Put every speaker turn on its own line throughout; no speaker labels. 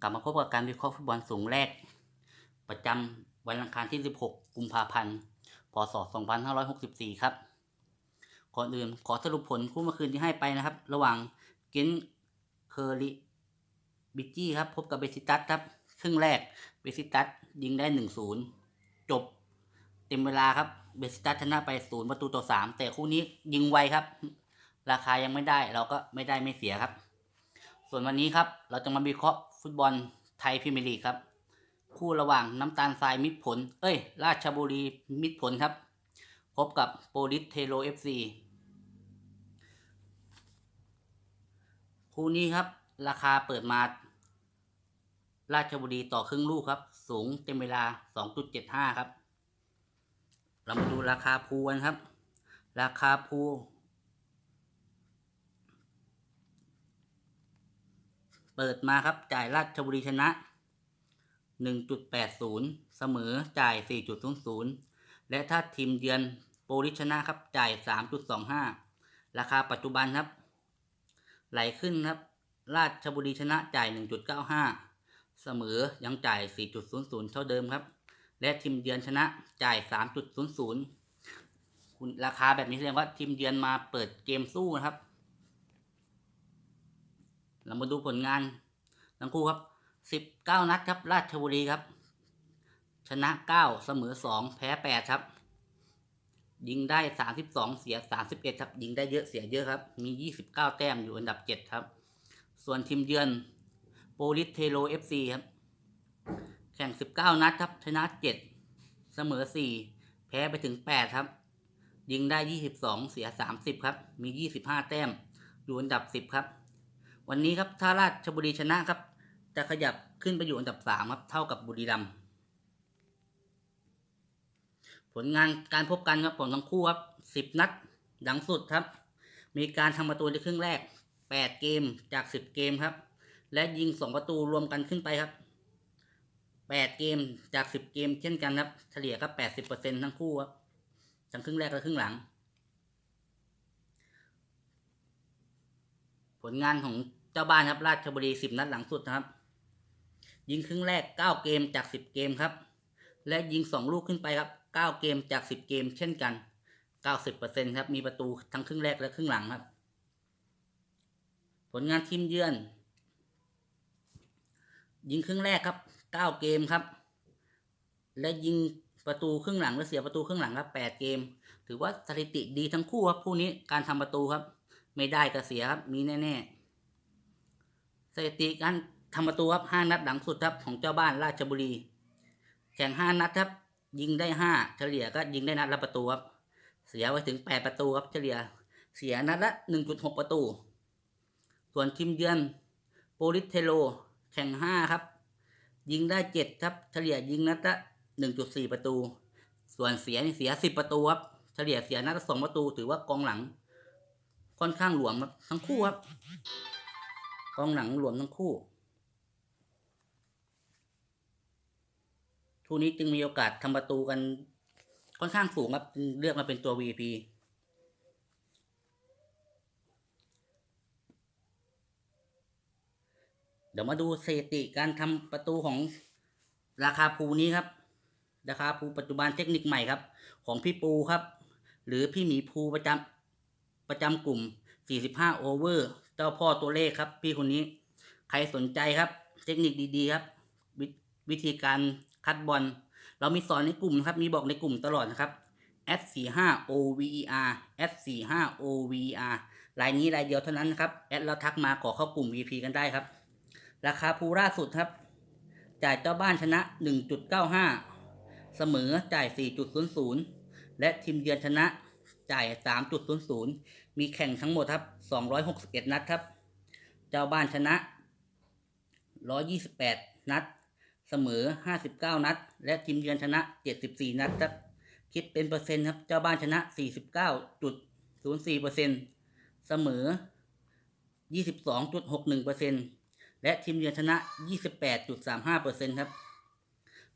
กลับมาพบกับการวิเคราะห์ฟุตบอลสูงแรก ประจำวันอังคารที่ 16 กุมภาพันธ์ พศ 2564 ครับ ก่อนอื่นขอสรุปผลคู่เมื่อคืนที่ให้ไปนะครับ ระหว่างเกนเคอริบิกกี้ครับ พบกับเบซิตัสครับ ครึ่งแรกเบซิตัสยิงได้ 1-0 จบเต็มเวลาครับ เบซิตัสชนะไป 0 ประตูต่อ 3 แต่คู่นี้ยิงไวครับ ราคายังไม่ได้เราก็ไม่ได้ไม่เสียครับ ส่วนวันนี้ครับเราจะมาวิเคราะห์ ฟุตบอลไทยพรีเมียร์ลีกครับ คู่ระหว่างน้ำตาลทรายมิตรผล เอ้ย ราชบุรีมิตรผลครับ พบกับโปลิสเทโรเอฟซีคู่นี้ครับ ราคาเปิดมา ราชบุรีต่อครึ่งลูกครับ สูงเต็มเวลา 2.75 ครับ เรามาดูราคาภูกันครับ ราคาภู เปิดมาครับจ่ายราชบุรีชนะ 1.80 เสมอจ่าย 4.00 และถ้าทีมเยือนโปลิชนะครับจ่าย 3.25 ราคาปัจจุบันครับ ไหลขึ้นครับ ราชบุรีชนะจ่าย 1.95 เสมอยังจ่าย 4.00 เท่าเดิมครับ และทีมเยือนชนะจ่าย 3.00คุณราคาแบบนี้แสดงว่าทีมเยือนมาเปิดเกมสู้นะครับ เรามาดูผลงานทั้งคู่ครับ19นัดครับราชบุรีครับ ชนะ9เสมอ2แพ้8ครับ ยิงได้32เสีย31ครับ ยิงได้เยอะเสียเยอะครับ มี29แต้มอยู่อันดับ7ครับ ส่วนทีมเยือนโปลิสเทโรเอฟซีครับ แข่ง19นัดครับ ชนะ7เสมอ4แพ้ไปถึง8ครับ ยิงได้22เสีย30ครับ มี25แต้มอยู่อันดับ10ครับ วันนี้ครับถ้าราชบุรีชนะครับ จะขยับขึ้นไปอยู่อันดับ3ครับเท่ากับบุรีรัมย์ผลงานการพบกันครับผลทั้งคู่ครับ10นัดหลังสุดครับ มีการทำประตูในครึ่งแรก8เกมจาก10เกมครับ และยิง2ประตูรวมกันขึ้นไปครับ8เกมจาก10เกมเช่นกันครับเฉลี่ยก็80%ทั้งคู่ครับทั้งครึ่งแรกและครึ่งหลัง ผลงานของ เจ้าบ้านครับราชบุรี10นัดหลังสุดนะครับ ยิงครึ่งแรก9เกมจาก10เกมครับ และยิง2ลูกขึ้นไปครับ9เกมจาก10เกม เช่นกัน90%ครับมีประตูทั้งครึ่งแรกและครึ่งหลังครับ ผลงานทีมเยือน ยิงครึ่งแรกครับ9เกมครับ และยิงประตูครึ่งหลังและเสียประตูครึ่งหลังครับ8เกม ถือว่าสถิติดีทั้งคู่ครับคู่นี้การทำประตูครับ ไม่ได้ก็เสียครับมีแน่ ๆ ถิติการทำประตูครับ5นัดหลังสุดครับของเจ้าบ้านราชบุรี แข่ง5นัดครับยิงได้5เฉลี่ยก็ยิงได้นัดละประตูครับเสียไปถึง8ปดประตูครับเฉลี่ยเสียนัดละ1.6ประตู ส่วนทีมเยือนโปลิเทโลแข่ง5ครับ ยิงได้7ครับเฉลี่ยยิงนัดละ1.4ประตู ส่วนเสียเสีย10ประตูครับเฉลี่ยเสียนัดละ2ประตู ถือว่ากองหลัง ค่อนข้างหลวมครับทั้งคู่ครับ กองหลังหลวมทั้งคู่ทูนี้จึงมีโอกาสทำประตูกันค่อนข้างสูงครับเลือกมาเป็นตัว VP เดี๋ยวมาดูสถิติการทำประตูของราคาภูนี้ครับ ราคาภูปัจจุบันเทคนิคใหม่ครับ ของพี่ปูครับ หรือพี่หมีภูประจำประจำกลุ่ม 45โอเวอร์เจ้าพ่อตัวเลขครับ พี่คนนี้ ใครสนใจครับ เทคนิคดีๆครับววิธีการคัดบอลเรามีสอนในกลุ่มครับ มีบอกในกลุ่มตลอดนะครับ S45 OVER S45 OVER รายนี้รายเดียวเท่านั้นนะครับ แอดแล้วทักมาขอเข้ากลุ่ม VP กันได้ครับ ราคาภูล่าสุดครับ จ่ายเจ้าบ้านชนะ 1.95 เสมอจ่าย 4.00 และทีมเยือนชนะ จ่าย 3.00 มีแข่งทั้งหมดครับ 261 นัดครับ เจ้าบ้านชนะ 128 นัด เสมอ 59 นัด และทีมเยือนชนะ 74 นัดครับ คิดเป็นเปอร์เซ็นต์ครับ เจ้าบ้านชนะ 49.04%เสมอ 22.61%และทีมเยือนชนะ 28.35%ครับ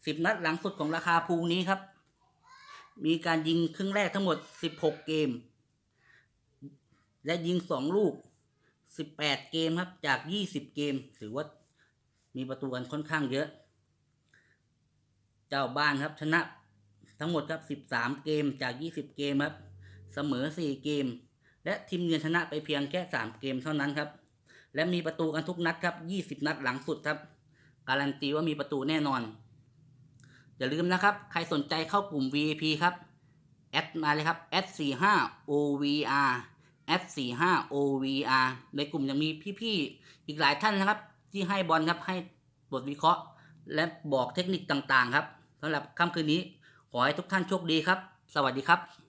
10 นัดหลังสุดของราคาภูนี้ครับ มีการยิงครึ่งแรกทั้งหมด 16 เกม และยิง 2 ลูก 18 เกมครับ จาก 20 เกม ถือว่ามีประตูกันค่อนข้างเยอะ เจ้าบ้านครับชนะทั้งหมดครับ 13 เกมจาก 20 เกมครับ เสมอ 4 เกม และทีมเยือนชนะไปเพียงแค่ 3 เกมเท่านั้นครับ และมีประตูกันทุกนัดครับ 20 นัดหลังสุดครับ การันตีว่ามีประตูแน่นอน อย่าลืมนะครับ ใครสนใจเข้ากลุ่ม VIP ครับแอดมาเลยครับ S45 OVR S45 OVR ในกลุ่มยังมีพี่ๆอีกหลายท่านนะครับ ที่ให้บอลครับให้บทวิเคราะห์ และบอกเทคนิคต่างๆ ครับสำหรับค่ำคืนนี้ ขอให้ทุกท่านโชคดีครับ สวัสดีครับ